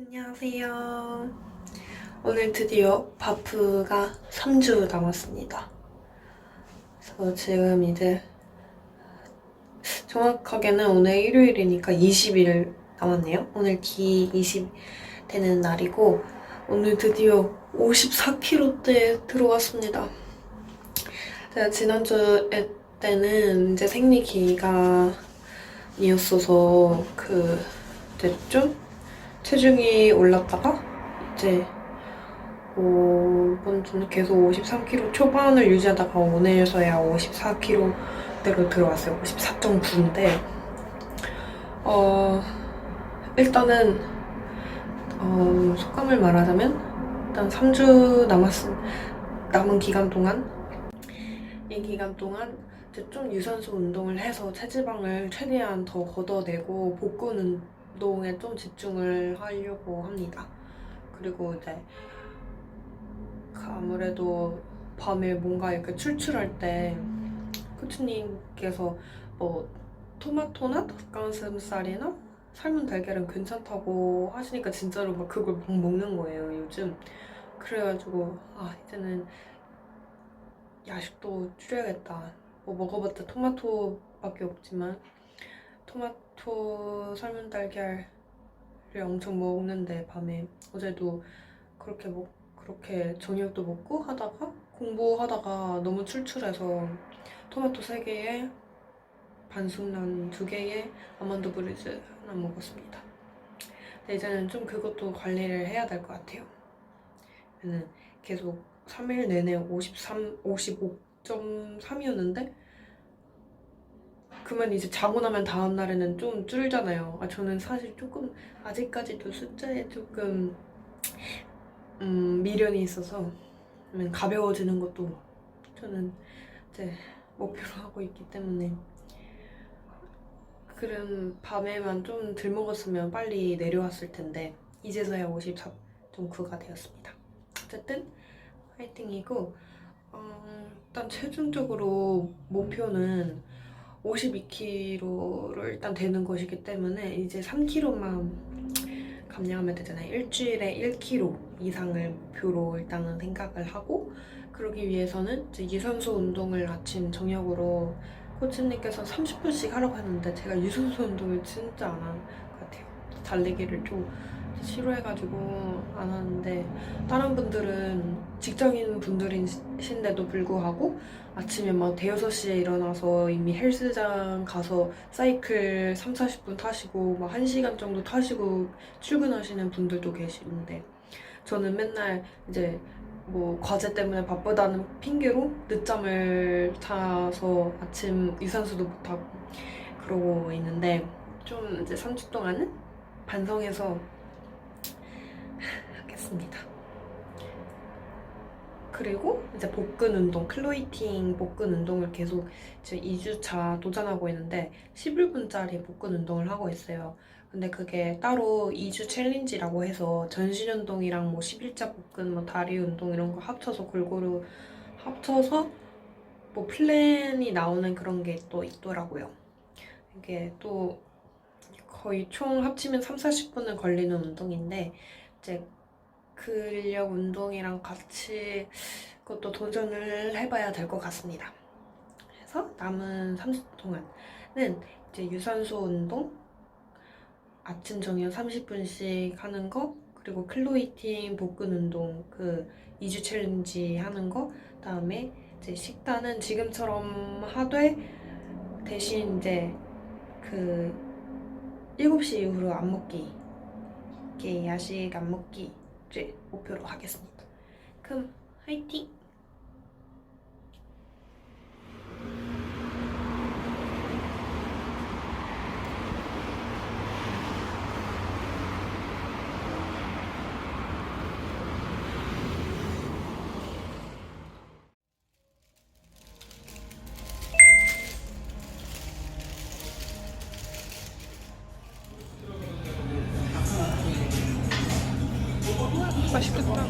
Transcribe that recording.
안녕하세요. 오늘 드디어 바프가 3주 남았습니다. 그래서 지금 이제 정확하게는 오늘 일요일이니까 20일 남았네요. 오늘 D20 되는 날이고 오늘 드디어 54kg대에 들어왔습니다. 제가 지난주 때는 이제 생리 기간이었어서 그좀 체중이 올랐다가 이제 어, 이번 주는 계속 53kg 초반을 유지하다가 오늘서야 54kg대로 들어왔어요. 54.9인데 어, 일단은 어, 속감을 말하자면 일단 3주 남았 남은 기간 동안 이 기간 동안 좀 유산소 운동을 해서 체지방을 최대한 더 걷어내고 복근 운동에 좀 집중을 하려고 합니다. 그리고 이제 그 아무래도 밤에 뭔가 이렇게 출출할 때 코치님께서 뭐 토마토나 닭가슴살이나 삶은 달걀은 괜찮다고 하시니까 진짜로 막 그걸 막 먹는 거예요 요즘 그래가지고 아 이제는 야식도 줄여야겠다 뭐 먹어봤자 토마토밖에 없지만 토마토 삶은 달걀을 엄청 먹는데 밤에 어제도 그렇게 먹 그렇게 저녁도 먹고 하다가 공부하다가 너무 출출해서 토마토 3개에 반숙란 2개에 아몬드 브리즈 하나 먹었습니다. 근데 이제는 좀 그것도 관리를 해야 될 것 같아요. 계속 3일 내내 53, 55.3이었는데 그러면 이제 자고 나면 다음 날에는 좀 줄잖아요. 아, 저는 사실 조금 아직까지도 숫자에 조금 음, 미련이 있어서 음, 가벼워지는 것도 저는 이제 목표로 하고 있기 때문에 그런 밤에만 좀 덜 먹었으면 빨리 내려왔을 텐데 이제서야 54.9가 되었습니다. 어쨌든 화이팅이고 어, 일단 최종적으로 목표는 52kg로 일단 되는 것이기 때문에 이제 3kg만 감량하면 되잖아요. 일주일에 1kg 이상을 목표로 일단은 생각을 하고 그러기 위해서는 이제 유산소 운동을 아침 저녁으로 코치님께서 30분씩 하라고 했는데 제가 유산소 운동을 진짜 안 하는 것 같아요. 달리기를 좀 싫어해가지고 안 하는데 다른 분들은 직장인 분들이신데도 불구하고 아침에 막 대여섯 시에 일어나서 이미 헬스장 가서 사이클 3, 40분 타시고 막 1시간 정도 타시고 출근하시는 분들도 계시는데 저는 맨날 이제 뭐 과제 때문에 바쁘다는 핑계로 늦잠을 자서 아침 유산소도 못하고 그러고 있는데 좀 이제 3주 동안은 반성해서 하겠습니다. 그리고 이제 복근 운동, 클로이팅 복근 운동을 계속 지금 2주차 도전하고 있는데 11분짜리 복근 운동을 하고 있어요. 근데 그게 따로 2주 챌린지라고 해서 전신 운동이랑 뭐 11자 복근, 뭐 다리 운동 이런 거 합쳐서 골고루 합쳐서 뭐 플랜이 나오는 그런 게 또 있더라고요. 이게 또 거의 총 합치면 3, 40분은 걸리는 운동인데 이제 근력 운동이랑 같이 그것도 도전을 해봐야 될 것 같습니다. 그래서 남은 30분 동안은 이제 유산소 운동, 아침 저녁 30분씩 하는 거, 그리고 클로이팅 복근 운동 그 2주 챌린지 하는 거, 그다음에 이제 식단은 지금처럼 하되 대신 이제 그 7시 이후로 안 먹기, 이렇게 야식 안 먹기 를 목표로 하겠습니다. 그럼 화이팅! 맛있겠다.